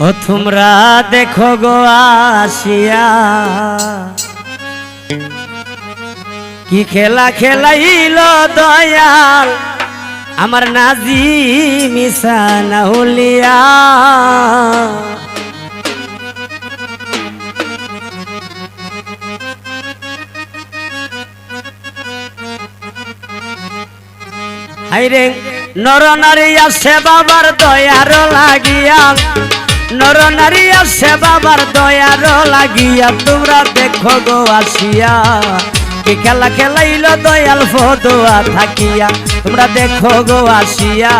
ও তোমরা দেখো গো আসিয়া। কি খেলা খেলাইল দয়াল আমার নাজি মিশানা হলিয়া হাইরে নর নারী আছে বাবার দয়ার লাগিয়া। নর নারী আছে বাবার দয়ার লাগিয়া তোমরা দেখো গো আসিয়া। কি খেলা খেলাইল দয়াল ফদোয়া থাকিয়া, তোমরা দেখো গো আসিয়া।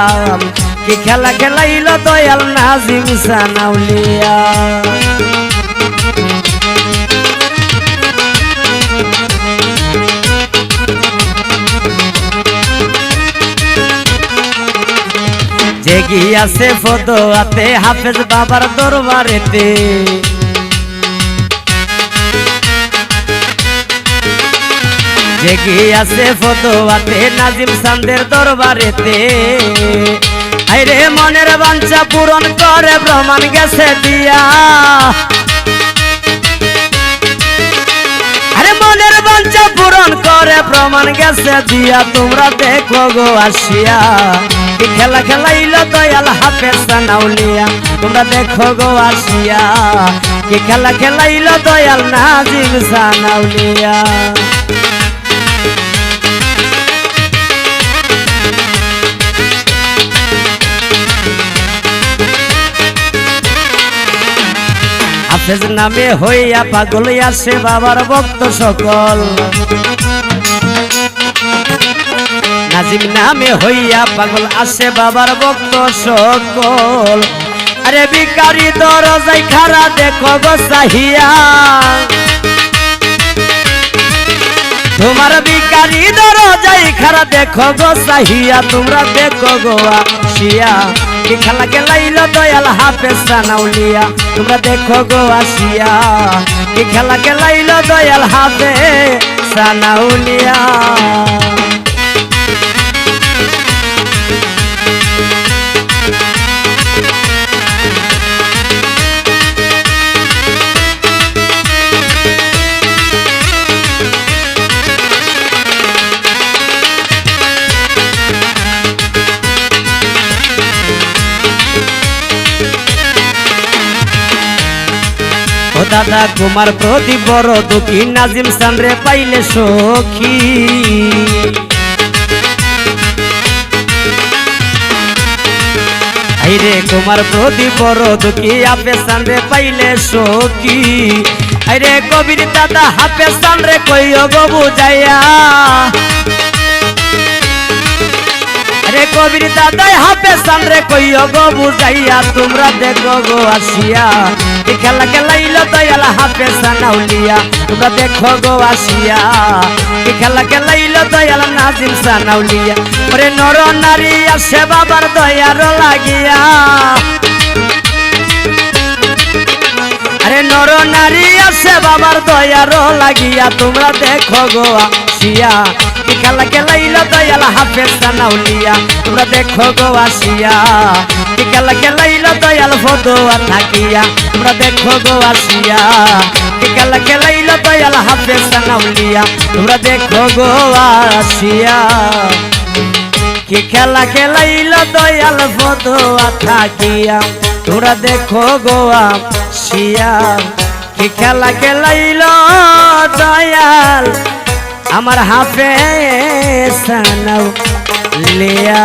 কি খেলা খেলাইল দয়াল নাজিম সানাউলিয়া। যে গিয়াছে ফদোয়াতে হাফেজ বাবার দরবারেতে। যে গিয়াছে ফদোয়াতে নাজিম সান্দের দরবারেতে। আইরে মনের বাঞ্ছা পূরণ করে প্রমাণ গেছে দিয়া। আরে মনের বাঞ্ছা পূরণ করে প্রমাণ গেছে দিয়া। তোমরা দেখো গো আসিয়া। খেলা খেলাইল দয়াল হাফেজ সানাউলিয়া। তোমরা দেখো গো আসিয়া, কি খেলা খেলাইল দয়াল নাজিম সানাউলিয়া। হাফেজ নামে হইয়া পাগল আসে বাবার ভক্ত সকল। নাজিম নামে হইয়া পাগল আসে বাবার ভক্ত সকল। আরে বিকারি দরজাই খারা দেখো গো সাহিয়া। তোমার বিকারি দরজাই খারা দেখো গো সাহিয়া, তোমরা দেখো গো আসিয়া। কি খেলা খেলাইল দয়াল হাফেজ সানাউলিয়া, তোমরা দেখো গো আসিয়া। কি খেলা খেলাইল দয়াল হাফে সানাউলিয়া। দাদা কুমার প্রদীপ বড় দুঃখী নাজিম সানরে পাইলে সখী। আইরে কুমার প্রদীপ বড় দুঃখী আপে সানরে পাইলে সখী। আইরে কবির দাদা হাপে সানরে কইও গো বুঝাইয়া। আরে কবির দাদাই হাপে সামরে কইও গো বুঝাইয়া। তোমরা দেখো গো আসিয়া। খেলা খেলাইল দয়াল হাপে সানাউলিয়া। তোমরা দেখো গো আসিয়া। খেলা খেলাইল দয়াল নাজিম সানাউলিয়া। ওরে নর নারী আসে বাবার দয়ার লাগিয়া। আরে নর নারী আছে বাবার দয়ার লাগিয়া, তোমরা দেখো গো আসিয়া। খেলা খেলাইল দয়াল হাফেজ সানাউলিয়া। তোমরা দেখো গো আসিয়া। খেলা খেলাইল দয়াল ফদোয়া থাকিয়া তোমরা দেখো গো আসিয়া। কি খেলা খেলাইল দয়াল হাফেজ সানাউলিয়া, তোমরা দেখো গো আসিয়া। কি খেলা খেলাইল দয়াল ফদোয়া থাকিয়া, তোমরা দেখো গোয়া শিয়া কি খেলা খেলাইল দয়াল আমার হাফে সানাও লিয়া